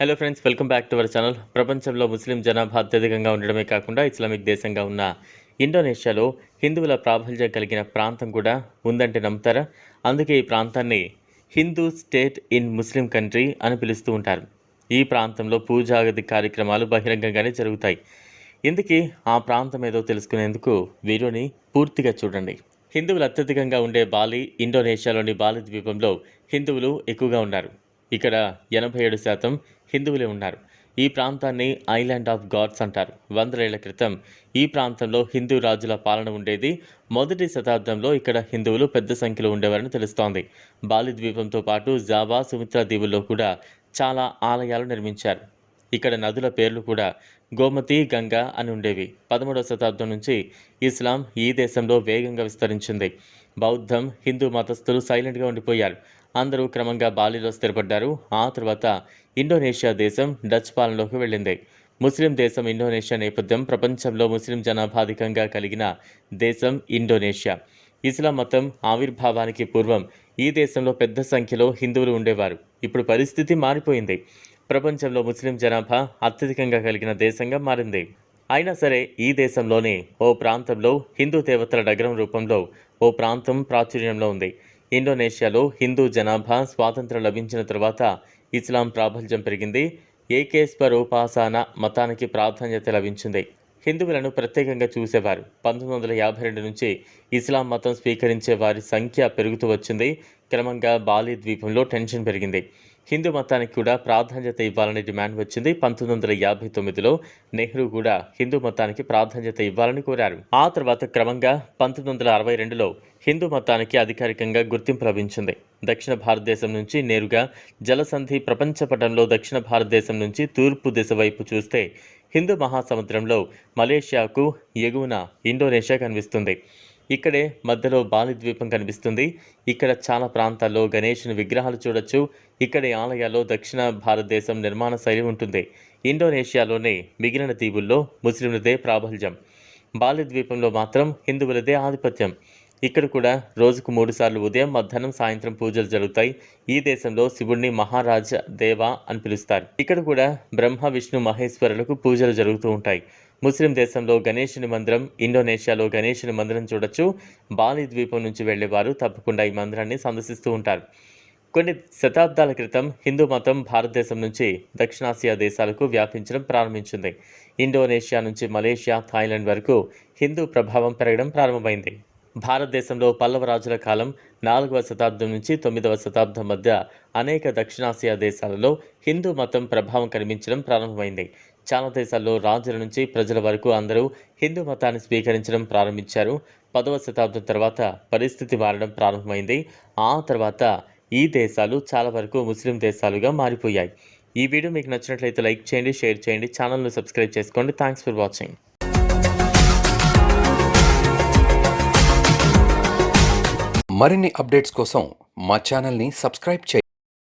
Hello friends welcome back to our channel ప్రపంచంలో ముస్లిం జనాభా అత్యధికంగా ఉండడమే కాకుండా ఇస్లామిక్ దేశంగా ఉన్న ఇండోనేషియాలో హిందువుల ప్రాబల్యం కలిగిన ప్రాంతం కూడా ఉందంటే నమ్ముతారా? అందుకే ఈ ప్రాంతాన్ని Hindu state in Muslim country అని పిలుస్తూ ఉంటారు. ఈ ప్రాంతంలో పూజాగతి కార్యక్రమాలు బహిరంగంగానే జరుగుతాయి. ఇందుకే ఆ ప్రాంతం ఏదో తెలుసుకునేందుకు వీడియోని పూర్తిగా చూడండి. హిందువులు అత్యధికంగా ఉండే బాలి ఇండోనేషియాలోని బాలి ద్వీపంలో హిందువులు ఎక్కువగా ఉన్నారు. ఇక్కడ ఎనభై ఏడు శాతం హిందువులే ఉన్నారు. ఈ ప్రాంతాన్ని ఐలాండ్ ఆఫ్ గాడ్స్ అంటారు. వందలేళ్ళ క్రితం ఈ ప్రాంతంలో హిందూ రాజుల పాలన ఉండేది. మొదటి శతాబ్దంలో ఇక్కడ హిందువులు పెద్ద సంఖ్యలో ఉండేవారని తెలుస్తోంది. బాలి ద్వీపంతో పాటు జావా సుమిత్రా దీవుల్లో కూడా చాలా ఆలయాలు నిర్మించారు. ఇక్కడ నదుల పేర్లు కూడా గోమతి గంగా అని ఉండేవి. పదమూడవ శతాబ్దం నుంచి ఇస్లాం ఈ దేశంలో వేగంగా విస్తరించింది. బౌద్ధం హిందూ మతస్థులు సైలెంట్గా ఉండిపోయారు. అందరూ క్రమంగా బాలిలో స్థిరపడ్డారు. ఆ తర్వాత ఇండోనేషియా దేశం డచ్ పాలనలోకి వెళ్ళింది. ముస్లిం దేశం ఇండోనేషియా నేపథ్యం ప్రపంచంలో ముస్లిం జనాభా అధికంగా కలిగిన దేశం ఇండోనేషియా. ఇస్లాం మతం ఆవిర్భావానికి పూర్వం ఈ దేశంలో పెద్ద సంఖ్యలో హిందువులు ఉండేవారు. ఇప్పుడు పరిస్థితి మారిపోయింది. ప్రపంచంలో ముస్లిం జనాభా అత్యధికంగా కలిగిన దేశంగా మారింది. అయినా సరే ఈ దేశంలోనే ఓ ప్రాంతంలో హిందూ దేవతల నగరం రూపంలో ఓ ప్రాంతం ప్రాచుర్యంలో ఉంది. ఇండోనేషియాలో హిందూ జనాభా స్వాతంత్రం లభించిన తర్వాత ఇస్లాం ప్రాబల్యం పెరిగింది. ఏకేశ్వరోపాసన మతానికి ప్రాధాన్యత లభించింది. హిందువులను ప్రత్యేకంగా చూసేవారు. పంతొమ్మిది వందల యాభై రెండు నుంచి ఇస్లాం మతం స్వీకరించే వారి సంఖ్య పెరుగుతూ వచ్చింది. క్రమంగా బాలి ద్వీపంలో టెన్షన్ పెరిగింది. హిందూ మతానికి కూడా ప్రాధాన్యత ఇవ్వాలని డిమాండ్ వచ్చింది. పంతొమ్మిది వందల యాభై తొమ్మిదిలో నెహ్రూ కూడా హిందూ మతానికి ప్రాధాన్యత ఇవ్వాలని కోరారు. ఆ తర్వాత క్రమంగా పంతొమ్మిది వందల అరవై రెండులో హిందూ మతానికి అధికారికంగా గుర్తింపు లభించింది. దక్షిణ భారతదేశం నుంచి నేరుగా జలసంధి ప్రపంచ పటంలో దక్షిణ భారతదేశం నుంచి తూర్పు దిశ వైపు చూస్తే హిందూ మహాసముద్రంలో మలేషియాకు ఎగువన ఇండోనేషియా కనిపిస్తుంది. ఇక్కడే మధ్యలో బాలి ద్వీపం కనిపిస్తుంది. ఇక్కడ చాలా ప్రాంతాల్లో గణేషుని విగ్రహాలు చూడొచ్చు. ఇక్కడి ఆలయాల్లో దక్షిణ భారతదేశం నిర్మాణ శైలి ఉంటుంది. ఇండోనేషియాలోని మిగిలిన దీవుల్లో ముస్లింలదే ప్రాబల్యం. బాలి ద్వీపంలో మాత్రం హిందువులదే ఆధిపత్యం. ఇక్కడ కూడా రోజుకు మూడుసార్లు ఉదయం మధ్యాహ్నం సాయంత్రం పూజలు జరుగుతాయి. ఈ దేశంలో శివుణ్ణి మహారాజ దేవ అని పిలుస్తారు. ఇక్కడ కూడా బ్రహ్మ విష్ణు మహేశ్వరులకు పూజలు జరుగుతూ ఉంటాయి. ముస్లిం దేశంలో గణేషుని మందిరం ఇండోనేషియాలో గణేషుని మందిరం చూడొచ్చు. బాలి ద్వీపం నుంచి వెళ్ళేవారు తప్పకుండా ఈ మందిరాన్ని సందర్శిస్తూ ఉంటారు. కొన్ని శతాబ్దాల క్రితం హిందూ మతం భారతదేశం నుంచి దక్షిణాసియా దేశాలకు వ్యాపించడం ప్రారంభించింది. ఇండోనేషియా నుంచి మలేషియా థాయిలాండ్ వరకు హిందూ ప్రభావం పెరగడం ప్రారంభమైంది. భారతదేశంలో పల్లవ రాజుల కాలం నాలుగవ శతాబ్దం నుంచి తొమ్మిదవ శతాబ్దం మధ్య అనేక దక్షిణాసియా దేశాలలో హిందూ మతం ప్రభావం కనిపించడం ప్రారంభమైంది. చాలా దేశాల్లో రాజుల నుంచి ప్రజల వరకు అందరూ హిందూ మతాన్ని స్వీకరించడం ప్రారంభించారు. పదవ శతాబ్దం తర్వాత పరిస్థితి మారడం ప్రారంభమైంది. ఆ తర్వాత ఈ దేశాలు చాలా వరకు ముస్లిం దేశాలుగా మారిపోయాయి. ఈ వీడియో మీకు నచ్చినట్లయితే లైక్ చేయండి షేర్ చేయండి ఛానల్ను సబ్స్క్రైబ్ చేసుకోండి. Thanks for watching. మరిన్ని అప్డేట్స్ కోసం మా ఛానల్ని సబ్స్క్రైబ్ చేయండి.